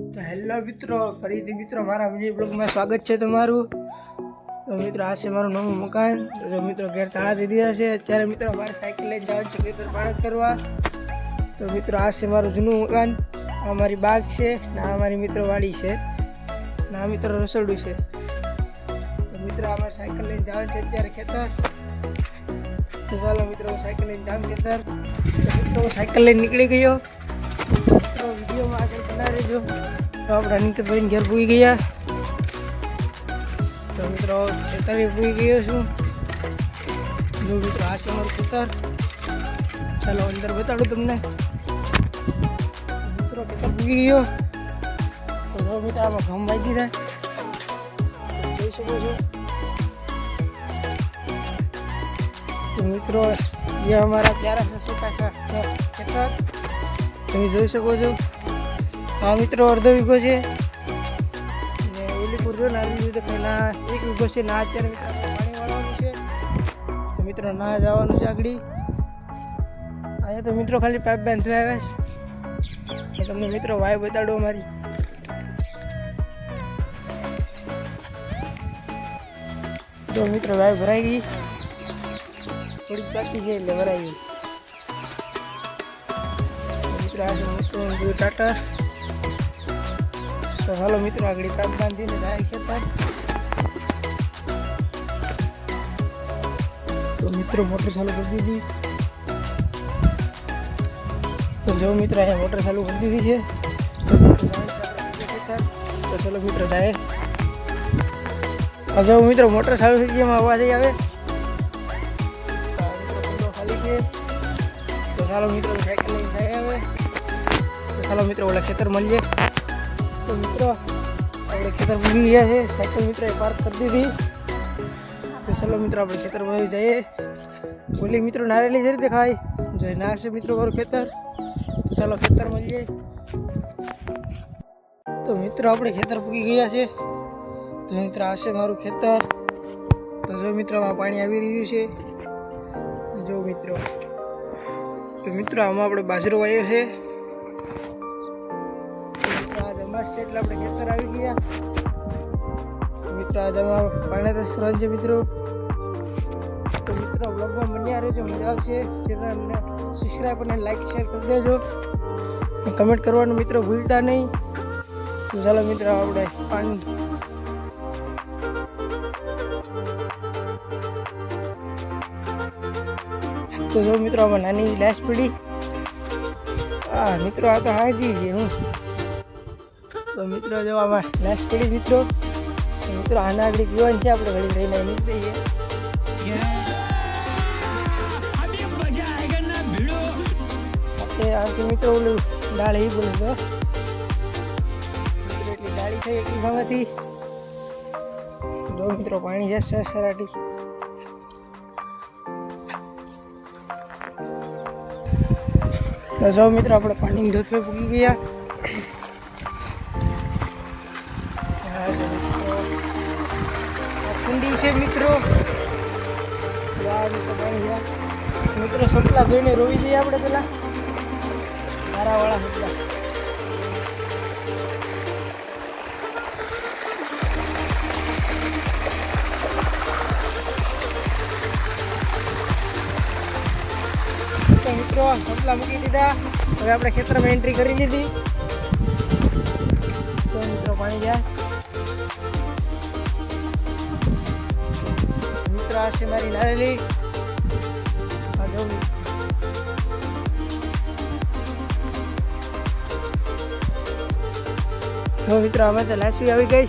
તો હેલો મિત્રો, ફરીથી મિત્રો મારા વીડિયો બ્લોગમાં સ્વાગત છે તમારું. તો મિત્રો, આ છે મારું નવું મકાન. તો મિત્રો ઘેર તાળા દઈ દીધા છે, અત્યારે મિત્રો મારે સાયકલ લઈને જવાનું છે ખેતર પાડત કરવા. તો મિત્રો, આ છે મારું જૂનું મકાન. આ મારી બાગ છે ને આ મારી મિત્રો વાડી છે. ને આ મિત્રો રસોડું છે. તો મિત્રો અમારે સાયકલ લઈને જવાનું છે અત્યારે ખેતર. તો ચાલો મિત્રો, હું સાયકલ લઈને જાઉં ખેતર. તો મિત્રો, હું સાયકલ લઈને નીકળી ગયો. તો આગળ બના રહેજો તો આપણા નિકતભાઈને ઘેર પૂઈ ગયા. તો મિત્રો ખેતરે પૂઈ ગયો છું. જો મિત્રો આ છે મારું ખેતર. ચાલો અંદર બતાડું તમને. મિત્રો ખેતર પૂગી ગયો. તો જો મિત્રો આમાં ઘઉં વાગી દીધા જોઈ શકો છો. તો મિત્રો એ અમારા પ્યારા સસુકા ખેતર. તમે જોઈ શકો છો. આ મિત્રો, અડધો વીઘો છે. ને ઓલી પૂર જો નાની રીતે પહેલાં એક વીઘો છે, ના અત્યારે પાણી વાળવાનું છે. મિત્રો, ના જવાનું છે આગળ. અહીંયા તો મિત્રો ખાલી પાઇપ બાંધવા આવ્યા છે. તમને મિત્રો વાય બતાડો મારી તો મિત્રો વાય ભરાઈ ગઈ. થોડીક બાકી છે એટલે ભરાઈ ગઈ. મિત્રો આજે મોટું ઊંધું ટાટર. તો હાલો મિત્રો, આગળ કામ બાંધીને જાય ખેતર. તો મિત્રો, મોટર ચાલુ કરી દીધી. તો જો મિત્રો, અહીંયા મોટર ચાલુ કરી દીધી છે. તો ચલો મિત્રો, જાય. જો મિત્રો, મોટર ચાલુ થઈ ગઈ, એમાં અવાજ આવે. ખાલી છે. તો ચાલો મિત્રો, સાયકલ લઈને જાય તો ચાલો મિત્રો, ઓલા ખેતર મળીએ. તો મિત્રો, આપણે ખેતર પૂગી ગયા છે. સાયકલ મિત્રો એ પાર્ક કરી દીધી. તો ચાલો મિત્રો, આપણે ખેતરમાં જઈએ. ઓલી મિત્રો નારેલી જરી દેખાય? જો ના છે મિત્રો મારું ખેતર. તો ચાલો ખેતર મળીએ. તો મિત્રો, આપણે ખેતર પૂગી ગયા છે. તો મિત્રો, આ છે મારું ખેતર. તો જો મિત્રો, આમાં પાણી આવી રહ્યું છે. જો મિત્રો. તો મિત્રો, આમાં આપણે બાજરો વાવ્યો છે. આ એટલે આપણે ખેતર આવી ગયા. મિત્રો, આજે પાણી ફરજ છે, મિત્રો. તો મિત્રો બ્લોગમાં બન્યા રહેજો, મજા આવશે. ચેનલને સબસ્ક્રાઈબ અને લાઈક શેર કરી દેજો. કમેન્ટ કરવાનું મિત્રો ભૂલતા નહીં. તો ચાલો મિત્રો, આપણે પાણી તો જો મિત્રો, આમાં નાની લાશ પડી. હા મિત્રો, આ તો હાજી છે, હું. તો મિત્રો જો આમાં લાસ્ટ પડી મિત્રો. મિત્રો આના આગળ પીવાની છે, આપણે ઘડી રહીને નીકળીએ જઈએ. આપણે આ છે મિત્રો ઓલું દાળ એ બોલે તો એટલી દાળી થઈ, એટલી ખાવાથી જો મિત્રો પાણી જશે સરાટી. જો મિત્રો આપણે પાણી ધોતવે પૂગી ગયા. કુંડી છે મિત્રો. મિત્રો સપલા ધોઈને રોવી જઈએ આપણે પેલા. મારાવાળા સપલા મિત્રો સપલા મૂકી દીધા. હવે આપણે ખેતરમાં એન્ટ્રી કરી લીધી. તો મિત્રો, પાણી ગયા. આ છે જો મિત્રો, અમે તો લાસવી આવી ગઈ.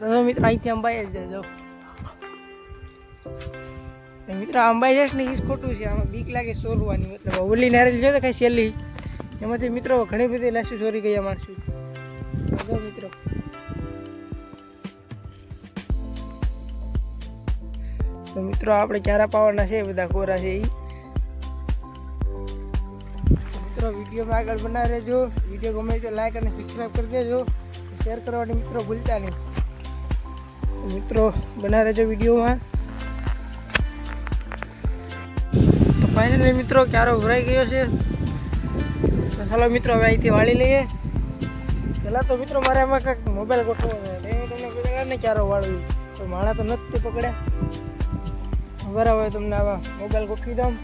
તો મિત્રો અહીંથી અંબાઈ જ જજો. મિત્રો અંબાઈ જશ ને એ જ ખોટું છે. આમાં બીક લાગે ચોરવાની મતલબ ઓલી નારેલ જોઈએ કઈ સહેલી એમાંથી મિત્રો, ઘણી બધી લાસી ચોરી ગયા માણસું મિત્રો. તો મિત્રો, આપણે ક્યારે પાવાના છે? બધા કોરા છે એ મિત્રો, વિડીયોમાં આગળ બના રહેજો. વીડિયો ગમે તો લાઈક અને સબસ્ક્રાઈબ કરી દેજો. શેર કરવાની મિત્રો ભૂલતા નહીં. મિત્રો, બના રહેજો વિડીયોમાં. તો ફાઇનલી મિત્રો, ક્યારો ભરાઈ ગયો છે? તો ચાલો મિત્રો, હવે અહીંથી વાળી લઈએ. પહેલાં તો મિત્રો, મારે એમાં કંઈક મોબાઈલ ગોઠવો તમને કીધું ને ક્યારે વાળવી. તો તો નથી પકડ્યા. બરાબર તમને આવા મોબાઈલ ગોઠવી દઉં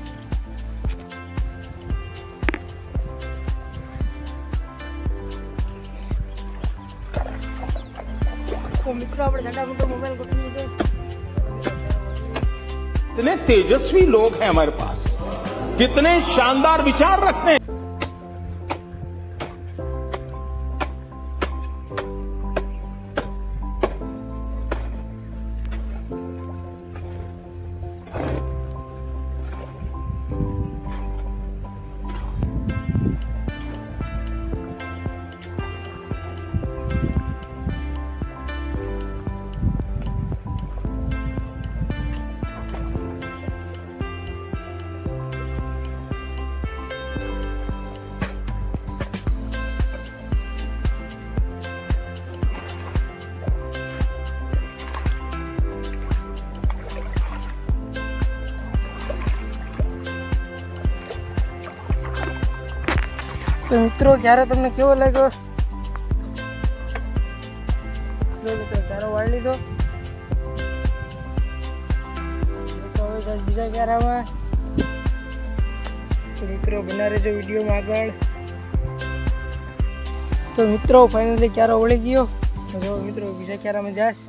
તો મિત્રો આપણે જાડા મોટો મોબાઈલ ગોઠવી દીધો कितने तेजस्वी लोग हैं हमारे पास कितने शानदार विचार रखते તો મિત્રો ક્યારે તમને કેવો લાગ્યો? મિત્રો ક્યારો વાળી લીધો. બીજા ક્યારામાં. તો મિત્રો બના રહેજો વિડીયોમાં આગળ. તો મિત્રો ફાઇનલી ક્યારો વળી ગયો? જો મિત્રો, બીજા ક્યારામાં જાશ.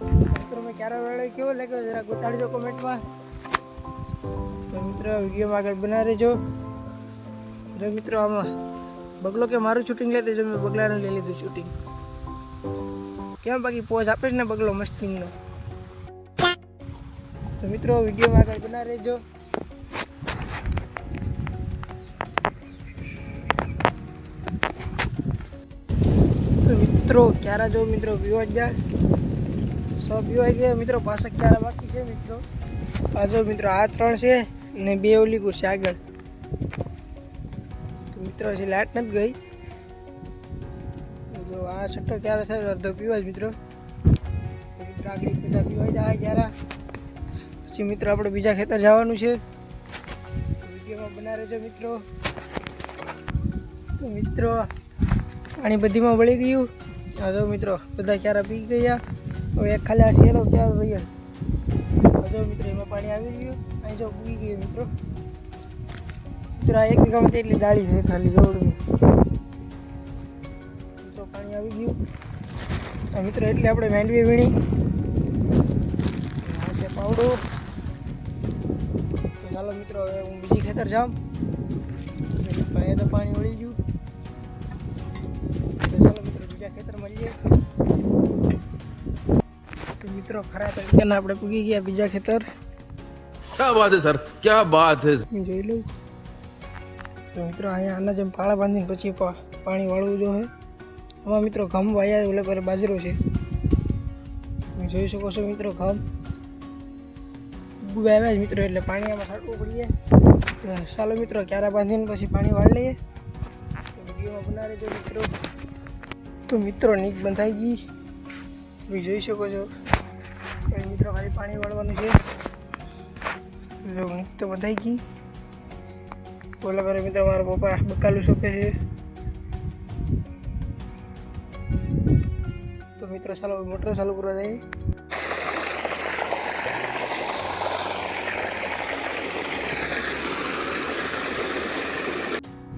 મિત્રો, મેં ક્યારો કેવો લાગ્યો? જરા ગોતાડજો કોમેન્ટમાં તો મિત્રો, વિડીયોમાં આગળ બના રહેજો જો મિત્રો, આમાં બગલો કે મારું શૂટિંગ લેતો જો મેં બગલાનું લઈ લીધું શૂટિંગ કેમ બાકી પોઝ આપે છે ને બગલો મસ્તિંગનો તો મિત્રો વિડીયોમાં આગળ બના રહેજો. મિત્રો, ક્યારે જો મિત્રો પીવા જ જાય. સો પીવાઈ ગયા. મિત્રો, પાછા ક્યારે બાકી છે મિત્રો? આ જો મિત્રો, આ ત્રણ છે ને બે ઓલી છે આગળ. મિત્રો, હજી લાઇટ નથી ગઈ. જો આ છઠ્ઠો ક્યારે થયો અડધો પીવા જ મિત્રો. આગળ બધા પીવા જાય ક્યારે. પછી મિત્રો, આપણે બીજા ખેતર જવાનું છે. વિડીયોમાં બના રહેજો મિત્રો. મિત્રો, પાણી બધીમાં વળી ગયું. હજો મિત્રો, બધા ક્યારે પી ગયા? હવે એક ખાલી આ શેરો ક્યારે રહ્યા? હજો મિત્રો, એમાં પાણી આવી ગયું અહીં જો પૂગી ગયું મિત્રો. પેલા એક વીઘામાં કેટલી ડાળી છે ખાલી ગવડની તો પાણી આવી ગયું. મિત્રો એટલે આપણે મેંડવી વીણી. આ છે પાવડો. ચાલો મિત્રો હવે હું બીજી ખેતર જાઉં. ભાઈ તો પાણી વળી ગયું. ચાલો મિત્રો બીજા ખેતર મળીએ. તો મિત્રો ખરા તરીકે આપણે પૂગી ગયા બીજા ખેતર. ક્યાં બાત છે સર? ક્યાં બાત છે જોઈ લઉં. તો મિત્રો અહીંયા આના જેમ કાળા બાંધીને પછી પાણી વાળવું જોઈએ આમાં મિત્રો ઘમ વાયા ઓલે પર બાજરો છે. તમે જોઈ શકો છો મિત્રો ઘમ. ઉગવા જ મિત્રો એટલે પાણી આમાં છાંટવું પડીએ. ચાલો મિત્રો ક્યારા બાંધીને પછી પાણી વાળી લઈએ. તો વિડીયોમાં બનાવી દેજો મિત્રો. તો મિત્રો નીક બંધાઈ ગઈ. તમે જોઈ શકો છો. મિત્રો ખાલી પાણી વાળવાનું છે. નીક તો બંધાઈ ગઈ. ઓલા પર મિત્રો, મારા પપ્પા બકાલું શોપે છે. તો મિત્રો, ચાલો મોટર ચાલુ કરવા જઈએ.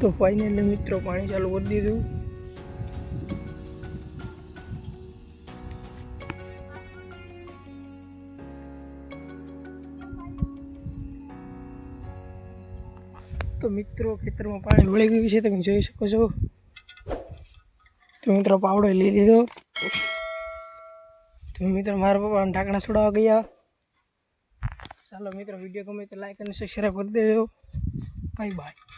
તો ફાઇનલી મિત્રો, પાણી ચાલુ કરી દીધું. તો મિત્રો ખેતરમાં પાણી વળી ગયું છે, તમે જોઈ શકો છો. તો મિત્રો પાવડો લઈ લીધો. તો મિત્રો મારા પપ્પા ઢાંકણા છોડાવવા ગયા. ચાલો મિત્રો, વીડિયો ગમે તો લાઈક અને સબસ્ક્રાઈબ કરી દેજો. Bye bye